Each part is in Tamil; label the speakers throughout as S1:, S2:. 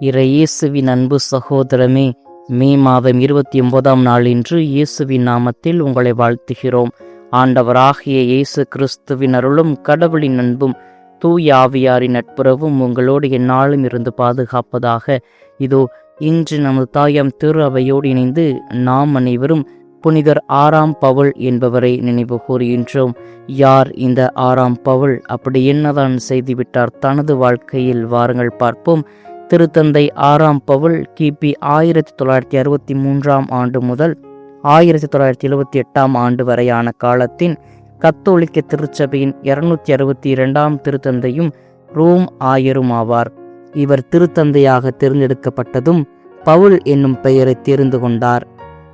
S1: இறை இயேசுவின் அன்பு சகோதரமே மே மாதம் இருபத்தி ஒன்பதாம் நாள் இன்று இயேசுவின் நாமத்தில் உங்களை வாழ்த்துகிறோம். ஆண்டவராகிய இயேசு கிறிஸ்துவின் அருளும் கடவுளின் அன்பும் தூய ஆவியாரின் நட்புறவும் உங்களோடு எந்நாளும் இருந்து பாதுகாப்பதாக. இதோ இன்று நமது தாயாம் திரு அவையோடு இணைந்து நாம் அனைவரும் புனிதர் ஆறாம் பவுல் என்பவரை நினைவு கூறுகின்றோம். யார் இந்த ஆறாம் பவுல்? அப்படி என்னதான் செய்துவிட்டார்? தனது வாழ்க்கையில் வாருங்கள் பார்ப்போம். திருத்தந்தை ஆறாம் பவுல் கிபி ஆயிரத்தி தொள்ளாயிரத்தி அறுபத்தி மூன்றாம் ஆண்டு முதல் ஆயிரத்தி தொள்ளாயிரத்தி எழுபத்தி எட்டாம் ஆண்டு வரையான காலத்தின் கத்தோலிக்க திருச்சபையின் இருநூத்தி அறுபத்தி இரண்டாம் திருத்தந்தையும் ரோம் ஆயரும் ஆவார் இவர் திருத்தந்தையாக தேர்ந்தெடுக்கப்பட்டதும் பவுல் என்னும் பெயரை தெரிந்து கொண்டார்.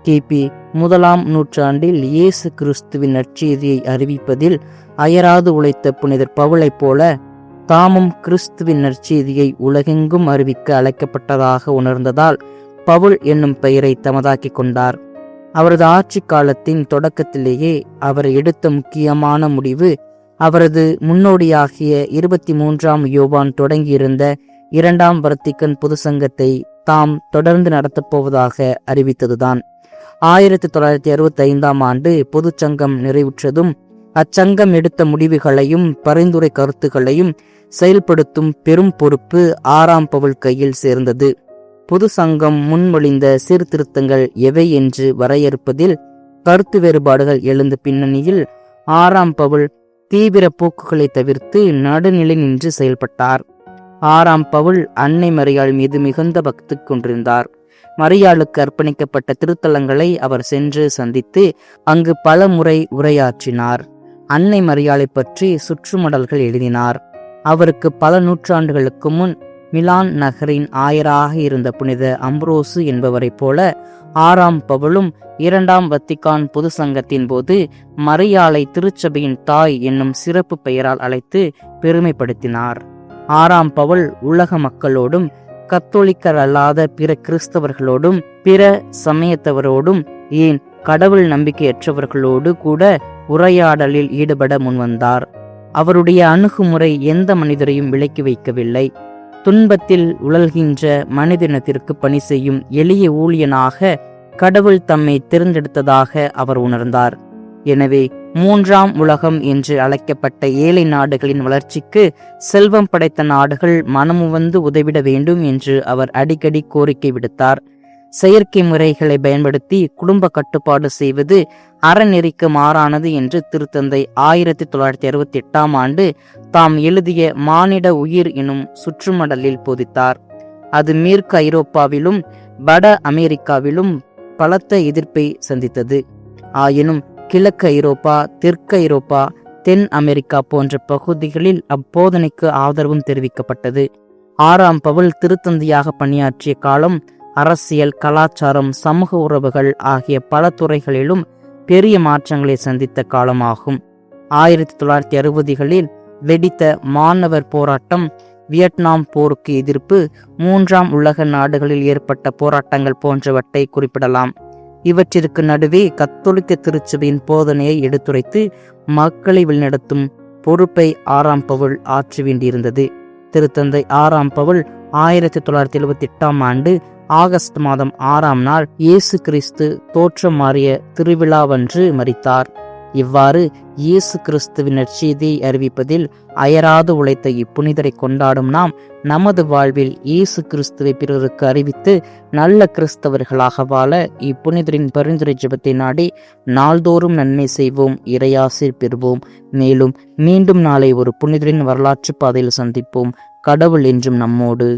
S1: கிபி முதலாம் நூற்றாண்டில் இயேசு கிறிஸ்துவின் நற்செய்தியை அறிவிப்பதில் அயராது உழைத்த புனிதர் பவுலைப் போல தாமும் கிறிஸ்துவின் நற்செய்தியை உலகெங்கும் அறிவிக்க அழைக்கப்பட்டதாக உணர்ந்ததால் பவுல் என்னும் பெயரை தமதாக்கிக் கொண்டார். அவரது ஆட்சி காலத்தின் தொடக்கத்திலேயே அவர் எடுத்த முக்கியமான முடிவு அவரது முன்னோடியாகிய இருபத்தி மூன்றாம் யோவான் தொடங்கியிருந்த இரண்டாம் வர்த்திக்கன் பொது சங்கத்தை தாம் தொடர்ந்து நடத்தப்போவதாக அறிவித்ததுதான். ஆயிரத்தி தொள்ளாயிரத்தி அறுபத்தி ஐந்தாம் ஆண்டு பொதுச்சங்கம் நிறைவுற்றதும் அச்சங்கம் எடுத்த முடிவுகளையும் பரிந்துரை கருத்துகளையும் செயல்படுத்தும் பெரும் பொறுப்பு ஆறாம் பவுல் கையில் சேர்ந்தது. பொது சங்கம் முன்மொழிந்த சீர்திருத்தங்கள் எவை என்று வரையறுப்பதில் கருத்து வேறுபாடுகள் எழுந்த பின்னணியில் ஆறாம் பவுல் தீவிர போக்குகளை தவிர்த்து நடுநிலை நின்று செயல்பட்டார். ஆறாம் பவுல் அன்னை மரியாள் மீது மிகுந்த பக்தி கொண்டிருந்தார். மரியாளுக்கு அர்ப்பணிக்கப்பட்ட திருத்தலங்களை அவர் சென்று சந்தித்து அங்கு பல முறை உரையாற்றினார். அன்னை மரியாளை பற்றி சுற்றுமடல்கள் எழுதினார். அவருக்கு பல நூற்றாண்டுகளுக்கு முன் மிலான் நகரின் ஆயராக இருந்த புனித அம்ப்ரோசு என்பவரைப் போல ஆறாம் பவுலும் இரண்டாம் வத்திகான் பொது சங்கத்தின் போது மரியாளை திருச்சபையின் தாய் என்னும் சிறப்பு பெயரால் அழைத்து பெருமைப்படுத்தினார். ஆறாம் பவுல் உலக மக்களோடும் கத்தோலிக்கர் அல்லாத பிற கிறிஸ்தவர்களோடும் பிற சமயத்தவரோடும் ஏன் கடவுள் நம்பிக்கையற்றவர்களோடு கூட உரையாடலில் ஈடுபட முன்வந்தார். அவருடைய அணுகுமுறை எந்த மனிதரையும் விலக்கி வைக்கவில்லை. துன்பத்தில் உழல்கின்ற மனிதனத்திற்கு பணி செய்யும் எளிய ஊழியனாக கடவுள் தம்மை தேர்ந்தெடுத்ததாக அவர் உணர்ந்தார். எனவே மூன்றாம் உலகம் என்று அழைக்கப்பட்ட ஏழை நாடுகளின் வளர்ச்சிக்கு செல்வம் படைத்த நாடுகள் மனமுவந்து உதவிட வேண்டும் என்று அவர் அடிக்கடி கோரிக்கை விடுத்தார். செயற்கை முறைகளை பயன்படுத்தி குடும்ப கட்டுப்பாடு செய்வது அறநெறிக்கு மாறானது என்று திருத்தந்தை ஆயிரத்தி தொள்ளாயிரத்தி அறுபத்தி எட்டாம் ஆண்டு தாம் எழுதிய மானிட உயிர் எனும் சுற்றுமடலில் போதித்தார். அது மேற்கு ஐரோப்பாவிலும் வட அமெரிக்காவிலும் பலத்த எதிர்ப்பை சந்தித்தது. ஆயினும் கிழக்கு ஐரோப்பா தெற்கு ஐரோப்பா தென் அமெரிக்கா போன்ற பகுதிகளில் அப்போதனைக்கு ஆதரவும் தெரிவிக்கப்பட்டது. ஆறாம் பவுல் திருத்தந்தியாக பணியாற்றிய காலம் அரசியல் கலாச்சாரம் சமூக உறவுகள் ஆகிய பல துறைகளிலும் பெரிய மாற்றங்களை சந்தித்த காலமாகும். ஆயிரத்தி தொள்ளாயிரத்தி அறுபதுகளில் வெடித்த மாணவர் போராட்டம் வியட்நாம் போருக்கு எதிர்ப்பு மூன்றாம் உலக நாடுகளில் ஏற்பட்ட போராட்டங்கள் போன்றவற்றை குறிப்பிடலாம். இவற்றிற்கு நடுவே கத்தோலிக்க திருச்சபையின் போதனையை எடுத்துரைத்து மக்களை வழிநடத்தும் பொறுப்பை ஆறாம் பவுல் ஆற்ற வேண்டியிருந்தது திருத்தந்தை ஆறாம் பவுல் ஆயிரத்தி தொள்ளாயிரத்தி எழுபத்தி எட்டாம் ஆண்டு ஆகஸ்ட் மாதம் ஆறாம் நாள் இயேசு கிறிஸ்து தோற்றம் மாறிய திருவிழாவன்று மறித்தார் இவ்வாறு இயேசு கிறிஸ்துவின் நற்செய்தியை அறிவிப்பதில் அயராது உழைத்த இப்புனிதரை கொண்டாடும் நாம் நமது வாழ்வில் இயேசு கிறிஸ்துவை பிறருக்கு அறிவித்து நல்ல கிறிஸ்தவர்களாக வாழ இப்புனிதரின் பரிந்துரை ஜெபத்தை நாடி நாள்தோறும் நன்மை செய்வோம் இறையாசிர் பெறுவோம். மேலும் மீண்டும் நாளை ஒரு புனிதரின் வரலாற்று பாதையில் சந்திப்போம். கடவுள் என்றும் நம்மோடு.